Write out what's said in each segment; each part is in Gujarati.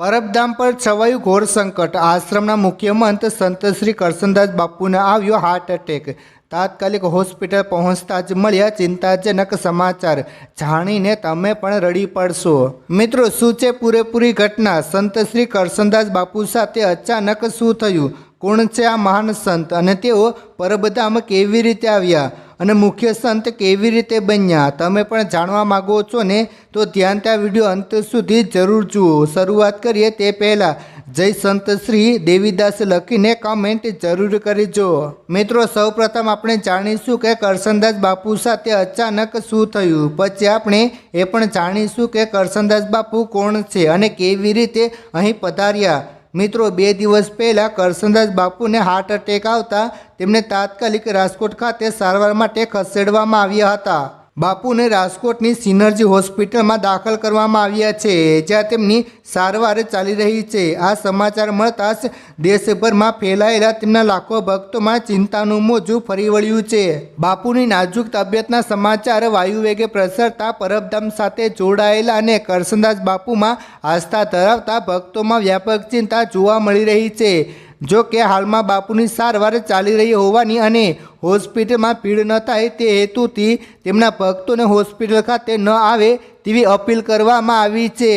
પરબધામ પર છવાયું ઘોર સંકટ. આશ્રમના મુખ્ય મંત સંત શ્રી કરસનદાસ બાપુને આવ્યો હાર્ટ એટેક તાત્કાલિક હોસ્પિટલ પહોંચતા જ મળ્યા ચિંતાજનક સમાચાર. જાણીને તમે પણ રડી પડશો. મિત્રો, શું છે પૂરેપૂરી ઘટના? સંત શ્રી કરસનદાસ બાપુ સાથે અચાનક શું થયું? કોણ છે આ મહાન સંત? અને તેઓ પરબધામ કેવી રીતે આવ્યા? અને મુખ્ય સંત કેવી રીતે બન્યા? તમે પણ જાણવા માગો છો ને? તો ધ્યાન ત્યાં વીડિયો અંત સુધી જરૂર જુઓ. શરૂઆત કરીએ તે પહેલાં. જય સંત શ્રી દેવીદાસ લખીને કમેન્ટ જરૂર કરજો. મિત્રો, સૌપ્રથમ આપણે જાણીશું કે કરસનદાસ બાપુ સાથે અચાનક શું થયું? પછી આપણે એ પણ જાણીશું કે કરસનદાસ બાપુ કોણ છે અને કેવી રીતે અહીં પધાર્યા? મિત્રો, બે દિવસ પહેલાં કરસનદાસ બાપુને હાર્ટ એટેક આવતા તેમને તાત્કાલિક રાજકોટ ખાતે સારવાર માટે ખસેડવામાં આવ્યા હતા. બાપુને રાજકોટની સિનર્જી હોસ્પિટલમાં દાખલ કરવામાં આવ્યા છે, જ્યાં તેમની સારવાર ચાલી રહી છે. આ સમાચાર મળતા જ દેશભરમાં ફેલાયેલા તેમના લાખો ભક્તોમાં ચિંતાનું મોજું ફરી વળ્યું છે. બાપુની નાજુક તબિયતના સમાચાર વાયુવેગે પ્રસરતા પરબધામ સાથે જોડાયેલા અને કરસનદાસ બાપુમાં આસ્થા ધરાવતા ભક્તોમાં વ્યાપક ચિંતા જોવા મળી રહી છે. જો કે હાલમાં બાપુની સારવાર ચાલી રહી હોવાની અને હોસ્પિટલમાં ભીડ ન થાય તે હેતુથી તેમના ભક્તોને હોસ્પિટલ ખાતે ન આવે તેવી અપીલ કરવામાં આવી છે.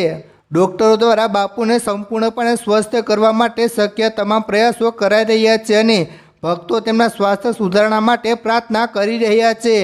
ડોક્ટરો દ્વારા બાપુને સંપૂર્ણપણે સ્વસ્થ કરવા માટે શક્ય તમામ પ્રયાસો કરાઈ રહ્યા છે અને ભક્તો તેમના સ્વાસ્થ્ય સુધારણા માટે પ્રાર્થના કરી રહ્યા છે.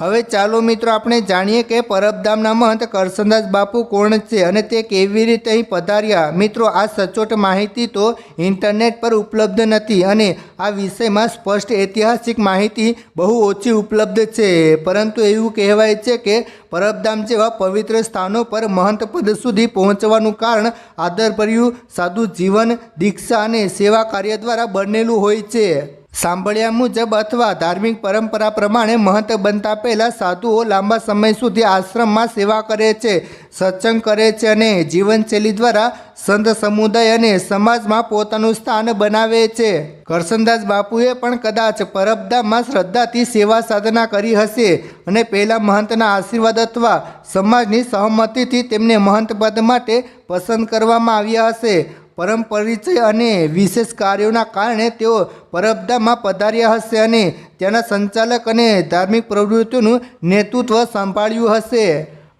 હવે ચાલો મિત્રો આપણે જાણીએ કે પરબધામના મહંત કરસનદાસ બાપુ કોણ છે અને તે કેવી રીતે અહીં પધાર્યા? મિત્રો, આ સચોટ માહિતી તો ઇન્ટરનેટ પર ઉપલબ્ધ નથી અને આ વિષયમાં સ્પષ્ટ ઐતિહાસિક માહિતી બહુ ઓછી ઉપલબ્ધ છે. પરંતુ એવું કહેવાય છે કે પરબધામ જેવા પવિત્ર સ્થાનો પર મહંત પદ સુધી પહોંચવાનું કારણ આદરભર્યું સાદું જીવન દીક્ષા અને સેવા કાર્ય દ્વારા બનેલું હોય છે. સાંભળ્યા મુજબ અથવા ધાર્મિક પરંપરા પ્રમાણે મહંત બનતા પહેલાં સાધુઓ લાંબા સમય સુધી આશ્રમમાં સેવા કરે છે, સત્સંગ કરે છે અને જીવનશૈલી દ્વારા સંત સમુદાય અને સમાજમાં પોતાનું સ્થાન બનાવે છે. કરસનદાસ બાપુએ પણ કદાચ પરબદામાં શ્રદ્ધાથી સેવા સાધના કરી હશે અને પહેલાં મહંતના આશીર્વાદ અથવા સમાજની સહમતિથી તેમને મહંત પદ માટે પસંદ કરવામાં આવ્યા હશે. પરમ પરિચય અને વિશેષ કાર્યોના કારણે તેઓ પરબધામમાં પધાર્યા હશે અને તેના સંચાલક અને ધાર્મિક પ્રવૃત્તિઓનું નેતૃત્વ સંભાળ્યું હશે.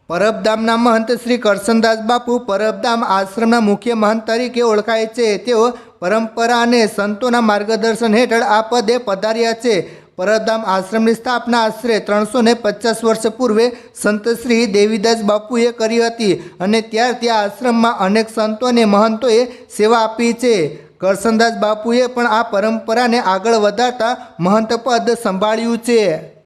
પરબધામના મહંત શ્રી કરશનદાસ બાપુ પરબધામ આશ્રમના મુખ્ય મહંત તરીકે ઓળખાય છે. તેઓ પરંપરા અને સંતોના માર્ગદર્શન હેઠળ આ પદે પધાર્યા છે. પરબધામ આશ્રમની સ્થાપના આશરે ત્રણસો ને પચાસ વર્ષ પૂર્વે સંત શ્રી દેવીદાસ બાપુએ કરી હતી અને ત્યારથી આ આશ્રમમાં અનેક સંતો અને મહંતોએ સેવા આપી છે. કરસનદાસ બાપુએ પણ આ પરંપરાને આગળ વધારતા મહંત પદ સંભાળ્યું છે.